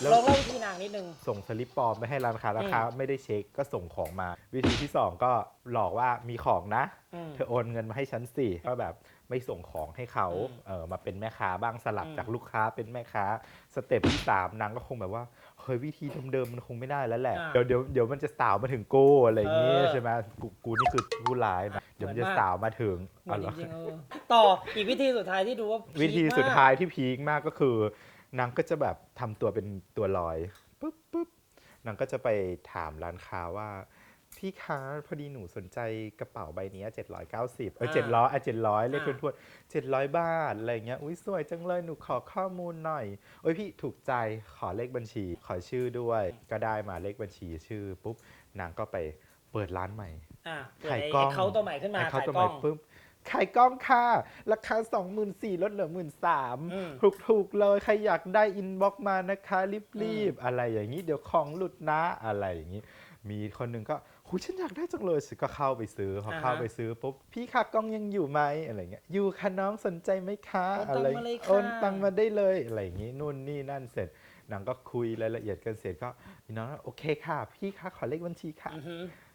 แล้วลองเล่าวิธีนางนิดนึง ส่งสลิปปลอมไปให้ร้านค้าร้านค้าไม่ได้เช็คก็ส่งของมา วิธีที่ 2 ก็หลอกว่ามีของนะ อืม เธอโอนเงินมาให้ฉันสิก็แบบไม่ส่งของให้เขาอืมเออมาเป็นแม่ค้าบ้างสลับอืม จากลูกค้าเป็นแม่ค้าสเต็ปที่3นางก็คงแบบว่าเฮ้ยวิธีเดิมๆมันคงไม่ได้แล้วแหละอ่าเดี๋ยวเดี๋ยวเดี๋ยวมันจะสาวมาถึงกูอะไรอย่างงี้เออใช่ไหมกูกูนี่คือผู้ร้ายนะเดี๋ยวมันจะเหมือนมากสาวมาถึงเหมือนอ๋อจเหรอ ริงๆเออต่ออีกวิธีสุดท้ายที่ดูว่าพีควิธีมกสุดท้ายที่พีคมากก็คือ นางก็จะแบบทำตัวเป็นตัวลอยปุ๊บปุ๊บนางก็จะไปถามร้านค้าว่า พี่คะพอดีหนูสนใจกระเป๋าใบเนี้ย790เอออ่าเจ็ดร้อยอะเจ็ดร้อยเลขอ่าทวนๆเจ็ดร้อยบาท อะไรเงี้ยอุ้ยสวยจังเลยหนูขอข้อมูลหน่อยโอ้ยพี่ถูกใจขอเลขบัญชี ขอชื่อด้วย ก็ได้มาเลขบัญชีชื่อปุ๊บนางก็ไปเปิดร้านใหม่อะเปิดขายไอ้กล้องเขาตัวใหม่ขึ้นมาไอ้เขาขายตัวกใหล้ม่องปุ๊บ ขายกล้องค่ะ ราคา 24,000ลดเหลืออืม13,000ถูกถูกๆเลยใครอยากได้อินบ็อกมานะคะ รีบๆ อะไรอย่างนี้ เดี๋ยวของหลุดนะอะไรอย่างนี้ มีคนหนึ่งก็หูฉันอยากได้จังเลยสิก็เข้าไปซื้อพอเข้าไปซื้อปุ๊บพี่คะกล้องยังอยู่ไหมอะไรเงี้ยอยู่ค่ะน้องสนใจไหมคะโอนตังค์อะไรมาเลยค่ะโอนตังค์มาได้เลยอะไรอย่างนี้นู่นนี่นั่นเสร็จนางก็คุยรายละเอียดกันเสร็จก็อีน้องก็โอเคค่ะ พี่คะขอเลขบัญชีค่ะอือฮึครับ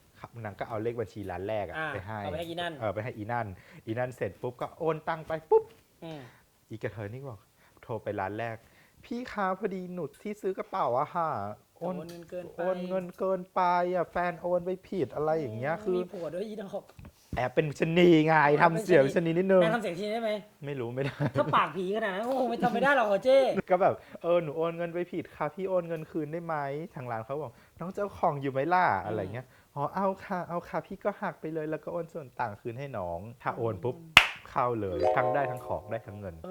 นางก็เอาเลขบัญชีร้านแรกอะอ่าไปให้เอาไปให้อีนั่น เออไปให้อีนั่น อีนั่นเสร็จปุ๊บก็โอนตังไปปุ๊บ อืม อีกระเทยนี่บอกโทรไปร้านแรก พี่คะพอดีหนุดที่ซื้อกระเป๋าอะค่ะโอโอนนเงินเกินไป โอนเงินเกินไปอะแฟนโอนไปผิดอะไรอย่างเงี้ยคือ มีผัวด้วยอีดอกแอบเป็นชะนีไงทำเสียงชะนีนิดนึง นางทำเสียงทีได้ไหม ไม่รู้ไม่ได้ ถ้าปากผีขนาดนั้นก็คงไม่ทำไม่ได้หรอกเหรอเจ้ก็แบบเออหนูโอนเงินไปผิดค่ะ พี่โอนเงินคืนได้ไหมทางร้านเขาบอก น้องเจ้าของอยู่ไหมล่ะอะไรเงี้ยอ๋อเอาค่ะเอาค่ะพี่ก็หักไปเลยแล้วก็โอนส่วนต่างคืนให้น้อง ถ้าโอนปุ๊บเข้าเลยทั้งได้ทั้งของได้ทั้งเงิน เอ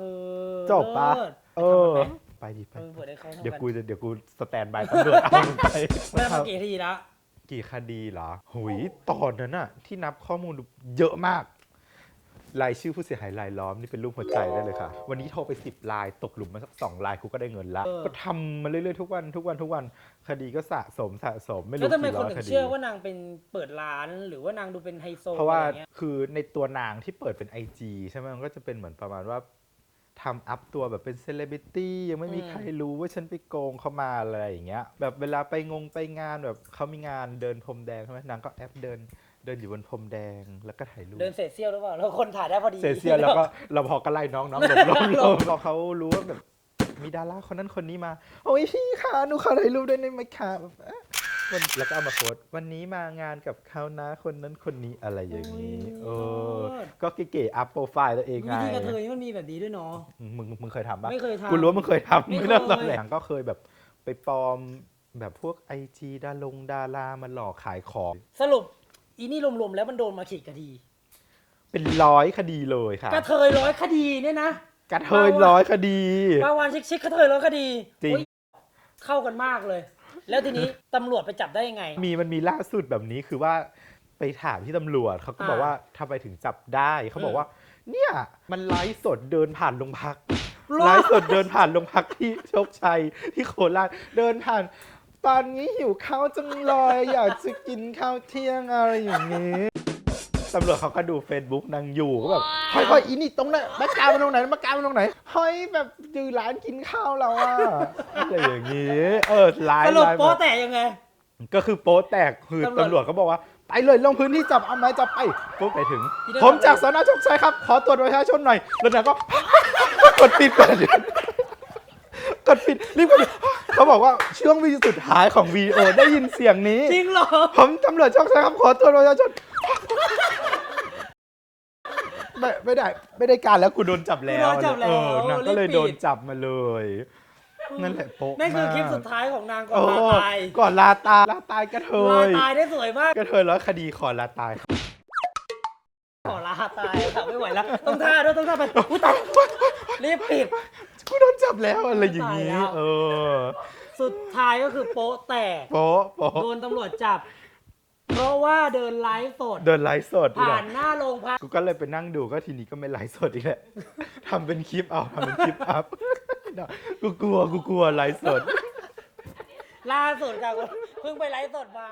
อจบปะ เลิศเออ ไปดิไปเออเปิดให้เขาทำเดี๋ยวกันกูจะเดี๋ยวกูสแตนบายตำรวจเอามึงไป ไม่ทำกี่ทีละ กี่คดีเหรอหุยตอนนั้นอะที่นับข้อมูลเยอะมาก รายชื่อผู้เสียหายรายล้อมนี่เป็นรูปหัวใจได้เลยค่ะ วันนี้โทรไปสิบลายตกหลุมมาสักสองลายกูก็ได้เงินละเออ ก็ทำมาเรื่อยๆทุกวันทุกวันทุกวันคดีก็สะสมสะสมไม่แล้วรู้ทำไมกี่คนร้อยถึงคดี เชื่อว่านางเป็นเปิดร้านหรือว่านางดูเป็นไฮโซเพราะว่าอไงี้ย คือในตัวนางที่เปิดเป็น IG ใช่ไหมมันก็จะเป็นเหมือนประมาณว่า ทำอัพตัวแบบเป็นเซเลบริตี้ยังไม่มีใครรู้ว่าฉันไปโกงเขามาอะไรอย่างเงี้ย แบบเวลาไปงงไปงานแบบเขามีงานเดินพรมแดงใช่ไหมนางก็แอปเดินเดินอยู่บนพรมแดงแล้วก็ถ่ายรูปเดินเศษเซี่ยวหรือเปล่าแล้วคนถ่ายได้พอดีเสียเสียแล้วก็เราพอก็ไล่น้องน้องหลบหลบหลบพอเขารู้ว่าแบบมีดาราคนนั้นคนนี้มา โอ้ยพี่คะหนูขอถ่ายรูปได้ไหมคะแบบเอ๊ะ วันแล้วก็เอามาโพสต์วันนี้มางานกับเขานะคนนั้นคนนี้อะไรอย่างนี้เออก็เก๋ๆอัพโปรไฟล์ตัวเองไงวิธีกระเทยมันมีแบบนี้ด้วยเนาะมึงมึงเคยทำปะไม่เคยทำกูรู้ว่ามึงเคยทำไม่เคยเรื่องตอนแหลงก็เคยแบบไปปลอมแบบพวกไอจีดาลงดารามาหลอกขายของ สรุปอีนี่รวมๆแล้วมันโดนมาขีดคดี เป็นร้อยคดีเลยค่ะกระเทยร้อยคดีเนี่ยนะกระเทยร้อยคดีปาวานชิคชิคกระเทยร้อยคดีจริงโอ๊ยเข้ากันมากเลย แล้วทีนี้ตำรวจไปจับได้ยังไง มีมันมีล่าสุดแบบนี้คือว่าไปถามที่ตำรวจเขาก็บอกอ่าว่าทำไมถึงจับได้เขาบอกอืมว่า เนี่ยมันไลฟ์สดเดินผ่านโรงพักหรอไลฟ์สดเดินผ่านโรงพักที่โชคชัยที่โคราชเดินผ่าน ตอนนี้หิวข้าวจังเลยอยากจะกินข้าวเที่ยงอะไรอย่างนี้ ตำรวจเขาก็ดู Facebook นางอยู่ก็แบบเฮ้ยเฮ้ยอีนี่ตรงไหนมากาวมันตรงไหนมากาวมันตรงไหนเฮ้ยแบบอยู่ร้านกินข้าวเราอะอะไรอย่างนี้เออไลฟ์สรุปไลฟ์โป๊แต่ยังไง ก็คือโป๊แตกคือตำรวจตำรวจเขาบอกว่าไปเลยลงพื้นที่จับเอาไม้จับไปปุ๊บไปถึงที่เดินผมจากไปสนโชคชัยครับ ขอตรวจประชาชนหน่อยแล้วนางก็ กดปิดกดปิดกดปิดรีบกดปิดเขาบอกว่าช่วงวีสุดท้ายของวีโอได้ยินเสียงนี้ จริงเหรอ ผมตำรวจโชคชัยครับ ขอตรวจประชาชน ไม่ไม่ได้ไม่ได้การแล้วกูโดนจับแล้วกูโดนจับแล้วเออนางก็เลยรีบปิด โดนจับมาเลย นั่นแหละโป๊ะนั่นคือคลิปมากสุดท้ายของนางก่อนโอ้ลาตายก่อนลาตายลาตายกระเทลายตายได้สวยมาก กระเทยร้อยคดีขอลาตาย ขอลาตายค่ะไม่ไหวแล้ว ต้องท่าด้วยต้องท่าไปอุ๊ยตายรีบปิด กูโดนจับแล้วอะไรอย่างนี้ ตายแล้ว เออ สุดท้ายก็คือโป๊ะแตก โป๊ะโป๊ะ โดนตำรวจจับ เพราะว่าเดินไลฟ์สด เดินไลฟ์สดผ่านหน้าโรงพักกูก็เลยไปนั่งดูก็ทีนี้ก็ไม่ไลฟ์สดอีกแหละทำเป็นคลิปเอาทำเป็นคลิปอัพกูกลัวกูกลัวไลฟ์สดล่าสุดค่ะเพิ่งไปไลฟ์สดมา